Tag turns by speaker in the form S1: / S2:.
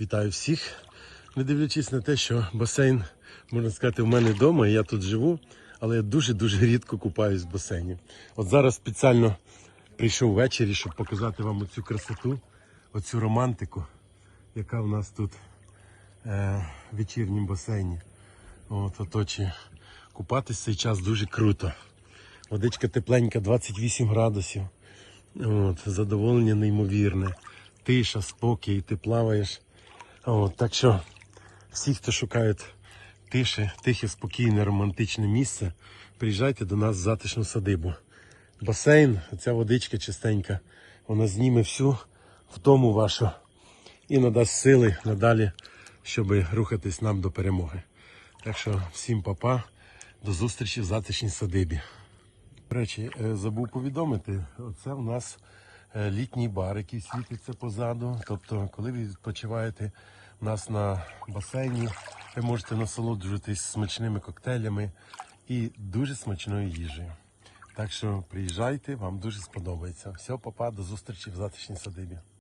S1: Вітаю всіх. Не дивлячись на те, що басейн, можна сказати, в мене вдома, і я тут живу, але я дуже-дуже рідко купаюсь в басейні. От зараз спеціально прийшов ввечері, щоб показати вам оцю красоту, оцю романтику, яка в нас тут е, в вечірнім басейні. От, оточі. Купатись цей час дуже круто. Водичка тепленька, 28 градусів. От, задоволення неймовірне. Тиша, спокій, ти плаваєш. От, так що всі, хто шукають тиші, тихе, спокійне, романтичне місце, приїжджайте до нас в затишну садибу. Басейн, ця водичка чистенька, вона зніме всю втому вашу і надасть сили надалі, щоб рухатись нам до перемоги. Так що всім папа, до зустрічі в затишній садибі. До речі, е, забув повідомити, оце в нас літній бар, який світиться позаду. Тобто, коли ви відпочиваєте у нас на басейні, ви можете насолоджуватись смачними коктейлями і дуже смачною їжею. Так що приїжджайте, вам дуже сподобається. Все, папа, до зустрічі в затишній садибі.